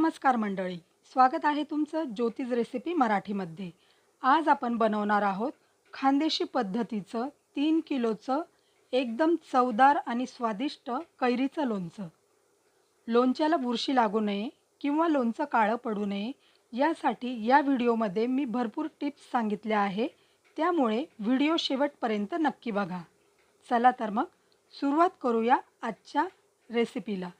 नमस्कार मंडळी. स्वागत आहे तुमचं ज्योतिष रेसिपी मराठीमध्ये. आज आपण बनवणार आहोत खानदेशी पद्धतीचं तीन किलोचं एकदम चवदार आणि स्वादिष्ट कैरीचं लोणचं. लोणच्याला बुरशी लागू नये किंवा लोणचं काळं पडू नये यासाठी या व्हिडिओमध्ये मी भरपूर टिप्स सांगितल्या आहे. त्यामुळे व्हिडिओ शेवटपर्यंत नक्की बघा. चला तर मग सुरुवात करूया आजच्या रेसिपीला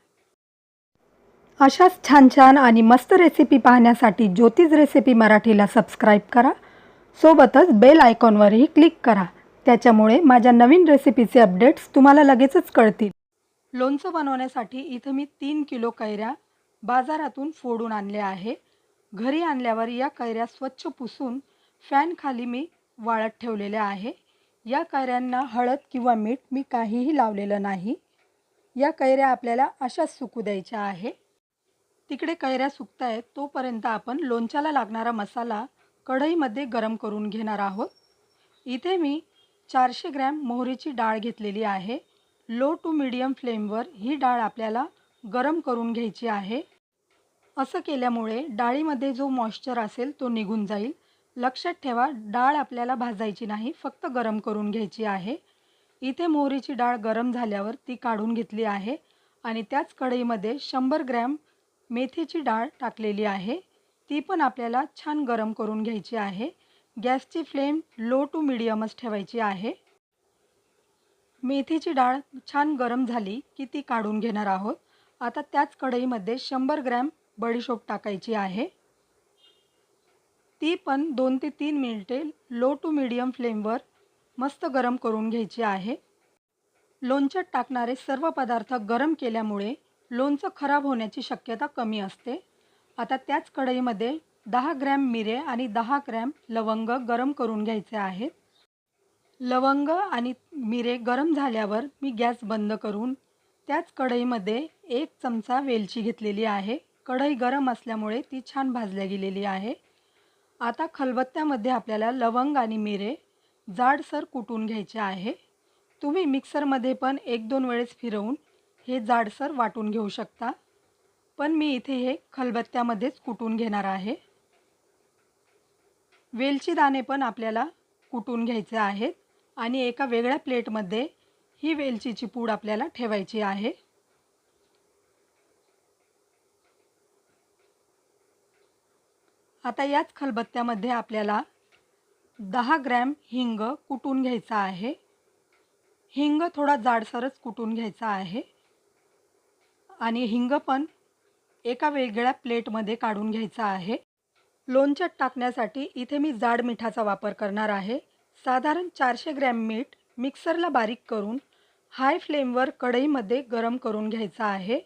अशाच छान छान आणि मस्त रेसिपी पाहण्यासाठी ज्योतिष रेसिपी मराठीला सबस्क्राईब करा. सोबतच बेल आयकॉनवरही क्लिक करा. त्याच्यामुळे माझ्या नवीन रेसिपीचे अपडेट्स तुम्हाला लगेचच कळतील. लोणचं बनवण्यासाठी इथं मी तीन किलो कैऱ्या बाजारातून फोडून आणल्या आहे. घरी आणल्यावर या कैऱ्या स्वच्छ पुसून फॅनखाली मी वाळत ठेवलेल्या आहे. या कैऱ्यांना हळद किंवा मीठ मी काहीही लावलेलं नाही. या कैऱ्या आपल्याला अशाच सुकू द्यायच्या आहे. तिकडे कैऱ्या सुकत आहेत तोपर्यंत आपण लोणच्याला लागणारा मसाला कढईमध्ये गरम करून घेणार आहोत. इथे मी चारशे ग्रॅम मोहरीची डाळ घेतलेली आहे. लो टू मिडियम फ्लेमवर ही डाळ आपल्याला गरम करून घ्यायची आहे. असं केल्यामुळे डाळीमध्ये जो मॉइश्चर असेल तो निघून जाईल. लक्षात ठेवा डाळ आपल्याला भाजायची नाही फक्त गरम करून घ्यायची आहे. इथे मोहरीची डाळ गरम झाल्यावर ती काढून घेतली आहे आणि त्याच कढईमध्ये शंभर ग्रॅम मेथीची डाळ टाकलेली आहे. ती पण आपल्याला छान गरम करून घ्यायची आहे. गॅसची फ्लेम लो टू मिडियमच ठेवायची आहे. मेथीची डाळ छान गरम झाली की ती काढून घेणार आहोत. आता त्याच कढईमध्ये शंभर ग्रॅम बडीशोप टाकायची आहे. ती पण दोन ते तीन मिनिटे लो टू मिडियम फ्लेमवर मस्त गरम करून घ्यायची आहे. लोणच्यात टाकणारे सर्व पदार्थ गरम केल्यामुळे लोणचं खराब होण्याची शक्यता कमी असते. आता त्याच कढईमध्ये दहा ग्रॅम मिरे आणि दहा ग्रॅम लवंग गरम करून घ्यायचे आहेत. लवंग आणि मिरे गरम झाल्यावर मी गॅस बंद करून त्याच कढईमध्ये एक चमचा वेलची घेतलेली आहे. कढई गरम असल्यामुळे ती छान भाजल्या गेलेली आहे. आता खलबत्त्यामध्ये आपल्याला लवंग आणि मिरे जाडसर कुटून घ्यायचे आहे. तुम्ही मिक्सरमध्ये पण एक दोन वेळेस फिरवून हे जाडसर वाटून घेऊ शकता. पण मी इथे हे खलबत्त्यामध्येच कुटून घेणार आहे. वेलची दाणे पण आपल्याला कुटून घ्यायचे आहेत आणि एका वेगळ्या प्लेटमध्ये ही वेलचीची पूड आपल्याला ठेवायची आहे. आता याच खलबत्त्यामध्ये आपल्याला दहा ग्रॅम हिंग कुटून घ्यायचा आहे. हिंग थोडा जाडसरच कुटून घ्यायचा आहे. आणि हिंग पण एका वेगळ्या प्लेटमध्ये काढून घ्यायचा आहे. लोणच्यात टाकण्यासाठी इथे मी जाड मिठाचा वापर करणार आहे. साधारण चारशे ग्रॅम मीठ मिक्सरला बारीक करून हाय फ्लेमवर कढईमध्ये गरम करून घ्यायचा आहे.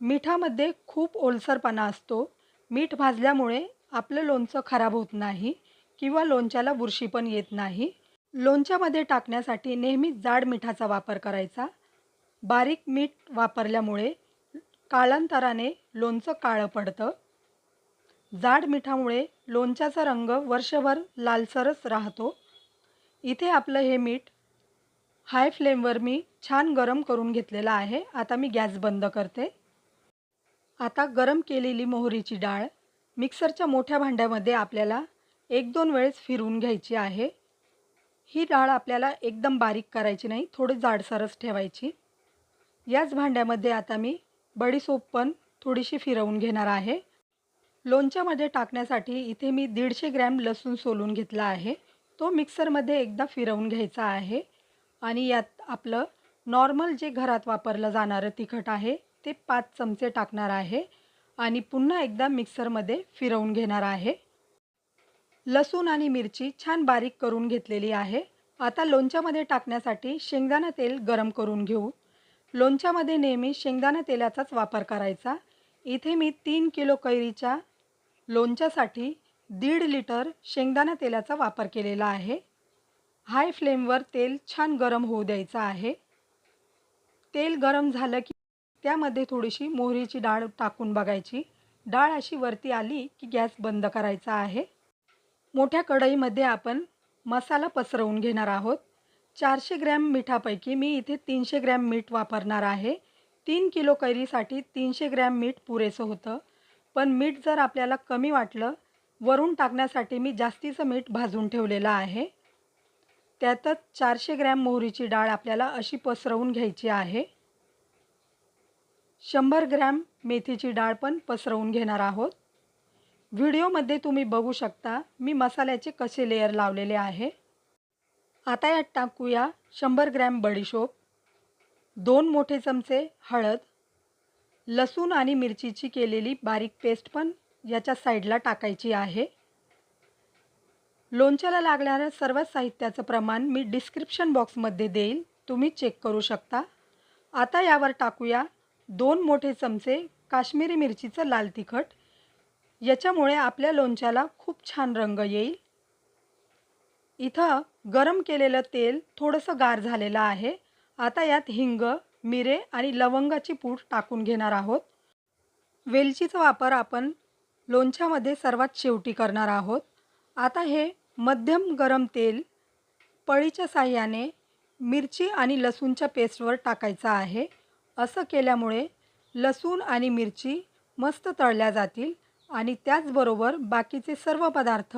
मिठामध्ये खूप ओलसरपणा असतो. मीठ भाजल्यामुळे आपलं लोणचं खराब होत नाही किंवा लोणच्याला बुरशी पण येत नाही. लोणच्यामध्ये टाकण्यासाठी नेहमी जाड मिठाचा वापर करायचा. बारीक मीठ वापरल्यामुळे काळांतराने लोणचं काळं पडतं. जाड मिठामुळे लोणच्याचा रंग वर्षभर लालसरच राहतो. इथे आपलं हे मीठ हाय फ्लेमवर मी छान गरम करून घेतलेलं आहे. आता मी गॅस बंद करते. आता गरम केलेली मोहरीची डाळ मिक्सरच्या मोठ्या भांड्यामध्ये आपल्याला एक दोन वेळेस फिरवून घ्यायची आहे. ही डाळ आपल्याला एकदम बारीक करायची नाही थोडी जाडसरच ठेवायची. याच भांड्यामध्ये आता मी बडीसोप पण थोडीशी फिरवून घेणार आहे. लोणच्यामध्ये टाकण्यासाठी इथे मी दीडशे ग्रॅम लसूण सोलून घेतला आहे. तो मिक्सरमध्ये एकदा फिरवून घ्यायचा आहे. आणि यात आपलं नॉर्मल जे घरात वापरलं जाणारं तिखट आहे ते पाच चमचे टाकणार आहे. आणि पुन्हा एकदा मिक्सरमध्ये फिरवून घेणार आहे. लसूण आणि मिरची छान बारीक करून घेतलेली आहे. आता लोणच्यामध्ये टाकण्यासाठी शेंगदाणा तेल गरम करून घेऊ. लोणच्यामध्ये नेहमी शेंगदाणा तेलाचाच वापर करायचा. इथे मी तीन किलो कैरीच्या लोणच्यासाठी दीड लिटर शेंगदाणा तेलाचा वापर केलेला आहे. हाय फ्लेमवर तेल छान गरम होऊ द्यायचं आहे. तेल गरम झालं की त्यामध्ये थोडीशी मोहरीची डाळ टाकून बघायची. डाळ अशी वरती आली की गॅस बंद करायचा आहे. मोठ्या कढईमध्ये आपण मसाला पसरवून घेणार आहोत. चारशे ग्रॅम मिठापैकी मी इथे तीनशे ग्रॅम मीठ वापरणार आहे. तीन किलो कैरीसाठी तीनशे ग्रॅम मीठ पुरेसं होतं. पण मीठ जर आपल्याला कमी वाटलं वरून टाकण्यासाठी मी जास्तीचं मीठ भाजून ठेवलेलं आहे. त्यातच चारशे ग्रॅम मोहरीची डाळ आपल्याला अशी पसरवून घ्यायची आहे. शंभर ग्रॅम मेथीची डाळ पण पसरवून घेणार आहोत. व्हिडिओमध्ये तुम्ही बघू शकता मी मसाल्याचे कसे लेयर लावलेले आहे. आता यात टाकूया शंभर ग्रॅम बडीशोप दोन मोठे चमचे हळद लसूण आणि मिरचीची केलेली बारीक पेस्ट पण याच्या साईडला टाकायची आहे. लोणच्याला लागणाऱ्या सर्व साहित्याचं प्रमाण मी डिस्क्रिप्शन बॉक्समध्ये देईल तुम्ही चेक करू शकता. आता यावर टाकूया दोन मोठे चमचे काश्मीरी मिरचीचं लाल तिखट. याच्यामुळे आपल्या लोणच्याला खूप छान रंग येईल. इथं गरम केलेलं तेल थोडंसं गार झालेलं आहे. आता यात हिंग मिरे आणि लवंगाची पूड टाकून घेणार आहोत. वेलचीचा वापर आपण लोणच्यामध्ये सर्वात शेवटी करणार आहोत. आता हे मध्यम गरम तेल पळीच्या साह्याने मिरची आणि लसूणच्या पेस्टवर टाकायचं आहे. असं केल्यामुळे लसूण आणि मिरची मस्त तळल्या जातील आणि त्याचबरोबर बाकीचे सर्व पदार्थ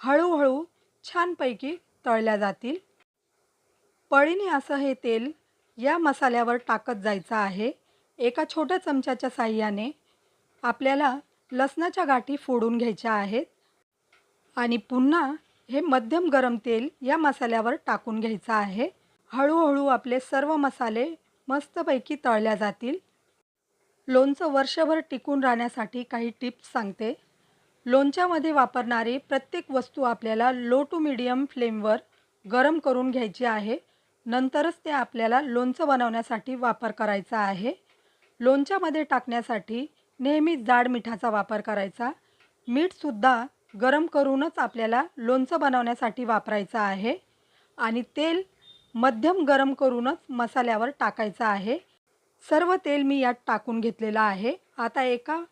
हळूहळू छानपैकी तळल्या जातील. पळीने असं हे तेल या मसाल्यावर टाकत जायचं आहे. एका छोट्या चमच्याच्या साह्याने आपल्याला लसणाच्या गाठी फोडून घ्यायच्या आहेत. आणि पुन्हा हे मध्यम गरम तेल या मसाल्यावर टाकून घ्यायचं आहे. हळूहळू आपले सर्व मसाले मस्तपैकी तळल्या जातील. लोणचं वर्षभर टिकून राहण्यासाठी काही टिप्स सांगते. लोणच्यामध्ये वापरणारी प्रत्येक वस्तू आपल्याला लो टू मिडियम फ्लेमवर गरम करून घ्यायची आहे. नंतरच ते आपल्याला लोणचं बनवण्यासाठी वापर करायचा आहे. लोणच्यामध्ये टाकण्यासाठी नेहमी जाड मिठाचा वापर करायचा. मीठसुद्धा गरम करूनच आपल्याला लोणचं बनवण्यासाठी वापरायचं आहे. आणि तेल मध्यम गरम करूनच मसाल्यावर टाकायचं आहे. सर्व तेल मी यात टाकून घेतलेलं आहे. आता एका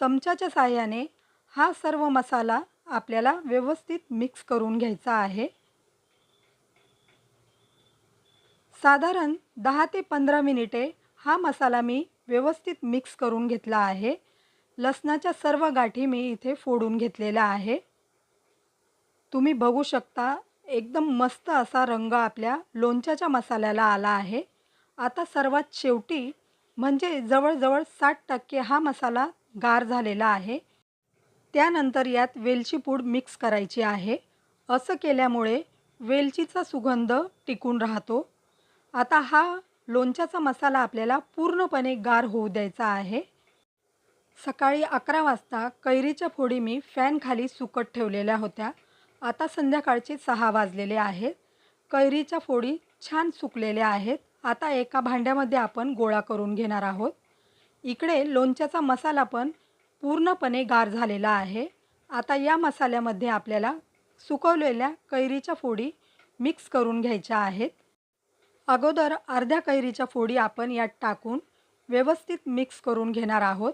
चमच्याच्या साह्याने हा सर्व मसाला आपल्याला व्यवस्थित मिक्स करून घ्यायचा आहे. साधारण दहा ते पंधरा मिनिटे हा मसाला मी व्यवस्थित मिक्स करून घेतला आहे. लसणाच्या सर्व गाठी मी इथे फोडून घेतलेल्या आहे. तुम्ही बघू शकता एकदम मस्त असा रंग आपल्या लोणच्याच्या मसाल्याला आला आहे. आता सर्वात शेवटी म्हणजे जवळजवळ साठ टक्के हा मसाला गार झालेला आहे. त्यानंतर यात वेलची पूड मिक्स करायची आहे. असं केल्यामुळे वेलचीचा सुगंध टिकून राहतो. आता हा लोणच्याचा मसाला आपल्याला पूर्णपणे गार होऊ द्यायचा आहे. सकाळी अकरा वाजता कैरीच्या फोडी मी फॅनखाली सुकट ठेवलेल्या होत्या. आता संध्याकाळचे सहा वाजलेले आहेत. कैरीच्या फोडी छान सुकलेल्या आहेत. आता एका भांड्यामध्ये आपण गोळा करून घेणार आहोत. इकडे लोणच्याचा मसाला पण पूर्णपणे गार झालेला आहे. आता या मसाल्यामध्ये आपल्याला सुकवलेल्या कैरीच्या फोडी मिक्स करून घ्यायच्या आहेत. अगोदर अर्ध्या कैरीच्या फोडी आपण यात टाकून व्यवस्थित मिक्स करून घेणार आहोत.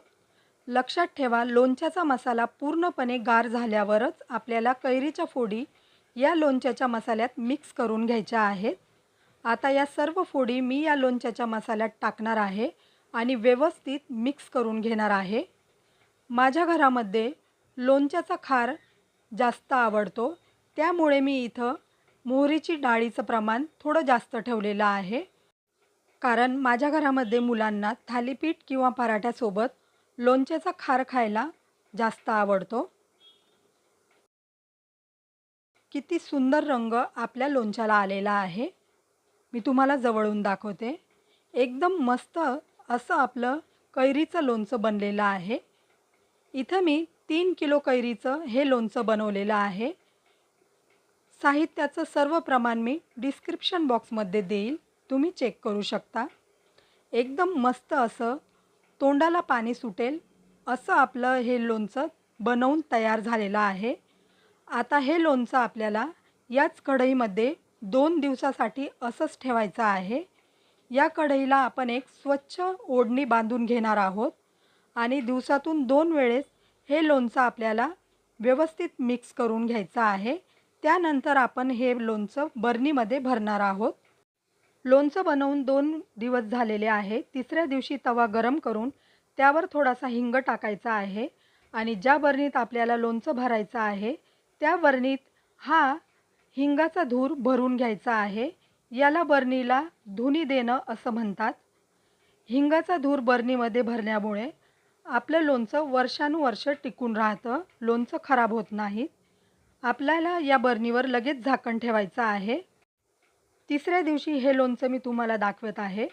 लक्षात ठेवा लोणच्याचा मसाला पूर्णपणे गार झाल्यावरच आपल्याला कैरीच्या फोडी या लोणच्याच्या मसाल्यात मिक्स करून घ्यायच्या आहेत. आता या सर्व फोडी मी या लोणच्याच्या मसाल्यात टाकणार आहे आणि व्यवस्थित मिक्स करून घेणार आहे. माझ्या घरामध्ये लोणच्याचा खार जास्त आवडतो. त्यामुळे मी इथं मोहरीची डाळीचं प्रमाण थोडं जास्त ठेवलेलं आहे. कारण माझ्या घरामध्ये मुलांना थालीपीठ किंवा पराठ्यासोबत लोणच्याचा खार खायला जास्त आवडतो. किती सुंदर रंग आपल्या लोणच्याला आलेला आहे. मी तुम्हाला जवळून दाखवते. एकदम मस्त असं आपलं कैरीचं लोणचं बनलेलं आहे. इथं मी तीन किलो कैरीचं हे लोणचं बनवलेलं आहे. साहित्याचं सर्व प्रमाण मी डिस्क्रिप्शन बॉक्समध्ये देईल. तुम्ही चेक करू शकता. एकदम मस्त असं तोंडाला पाणी सुटेल असं आपलं हे लोणचं बनवून तयार झालेलं आहे. आता हे लोणचं आपल्याला याच कढईमध्ये दोन दिवसासाठी असंच ठेवायचं आहे. या कढईला आपण एक स्वच्छ ओढणी बांधून घेणार आहोत. आणि दिवसातून दोन वेळेस हे लोणचं आपल्याला व्यवस्थित मिक्स करून घ्यायचं आहे. त्यानंतर आपण हे लोणचं बर्नीमध्ये भरणार आहोत. लोणचं बनवून दोन दिवस झालेले आहे. तिसऱ्या दिवशी तवा गरम करून त्यावर थोडासा हिंग टाकायचा आहे आणि ज्या बरणीत आपल्याला लोणचं भरायचं आहे त्या बरणीत हा हिंगाचा धूर भरून घ्यायचा आहे. याला बरणीला धुनी देणं असं म्हणतात. हिंगाचा धूर बरणीमध्ये भरण्यामुळे आपलं लोणचं वर्षानुवर्ष टिकून राहतं. लोणचं खराब होत नाही. आपल्याला या बरणीवर लगेच झाकण ठेवायचं आहे. तिसऱ्या दिवशी हे लोणचं मी तुम्हाला दाखवत आहे.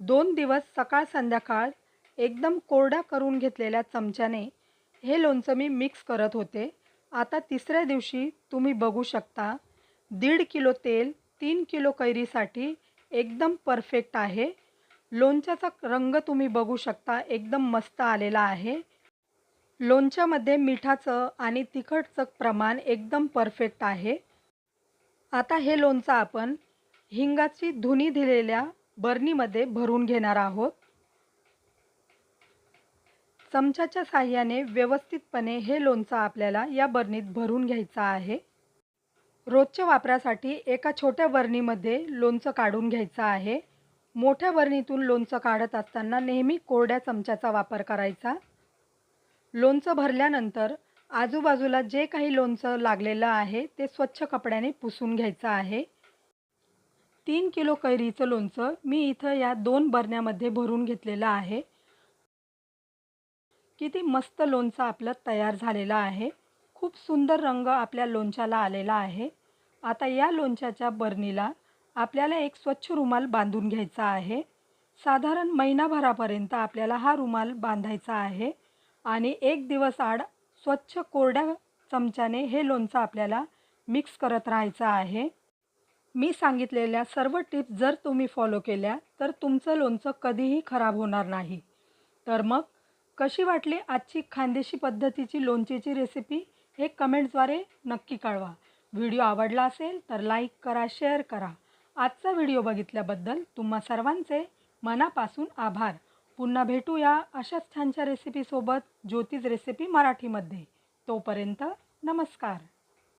दोन दिवस सकाळ संध्याकाळ एकदम कोरडा करून घेतलेल्या चमच्याने हे लोणचं मी मिक्स करत होते. आता तिसऱ्या दिवशी तुम्ही बघू शकता दीड किलो तेल तीन किलो कैरीसाठी एकदम परफेक्ट आहे. लोणच्याचा रंग तुम्ही बघू शकता. एकदम मस्त आलेला आहे. लोणच्यामध्ये मिठाचं आणि तिखटचं प्रमाण एकदम परफेक्ट आहे. आता हे लोणचं आपण हिंगाची धुनी दिलेल्या बरणीमध्ये भरून घेणार आहोत. चमच्याच्या साह्याने व्यवस्थितपणे हे लोणचं आपल्याला या बरणीत भरून घ्यायचं आहे. रोजच्या वापरासाठी एका छोट्या बरणीमध्ये लोणचं काढून घ्यायचं आहे. मोठ्या बरणीतून लोणचं काढत असताना नेहमी कोरड्या चमच्याचा वापर करायचा. लोणचं भरल्यानंतर आजूबाजूला जे काही लोणचं लागलेलं आहे ते स्वच्छ कपड्याने पुसून घ्यायचं आहे. तीन किलो कैरीचं लोणचं मी इथं या दोन बरण्यामध्ये भरून घेतलेलं आहे. किती मस्त लोणचं आपलं तयार झालेलं आहे. खूप सुंदर रंग आपल्या लोणच्याला आलेला आहे. आता या लोणच्याच्या बरणीला आपल्याला एक स्वच्छ रुमाल बांधून घ्यायचा आहे. साधारण महिनाभरापर्यंत आपल्याला हा रुमाल बांधायचा आहे आणि एक दिवस आड स्वच्छ कोरड्या चमच्याने हे लोणचं आपल्याला मिक्स करत राहायचं आहे. मी सांगितलेल्या सर्व टिप्स जर तुम्ही फॉलो केल्या तर तुमचं लोणचं कधीही खराब होणार नाही. तर मग कशी वाटली आजची खानदेशी पद्धतीची लोणचीची रेसिपी हे कमेंट्सद्वारे नक्की कळवा. व्हिडिओ आवडला असेल तर लाईक करा शेअर करा. आजचा व्हिडिओ बघितल्याबद्दल तुम्हा सर्वांचे मनापासून आभार. पुन्हा भेटूया अशाच छानच्या रेसिपीसोबत ज्योतिष रेसिपी मराठीमध्ये. तोपर्यंत नमस्कार.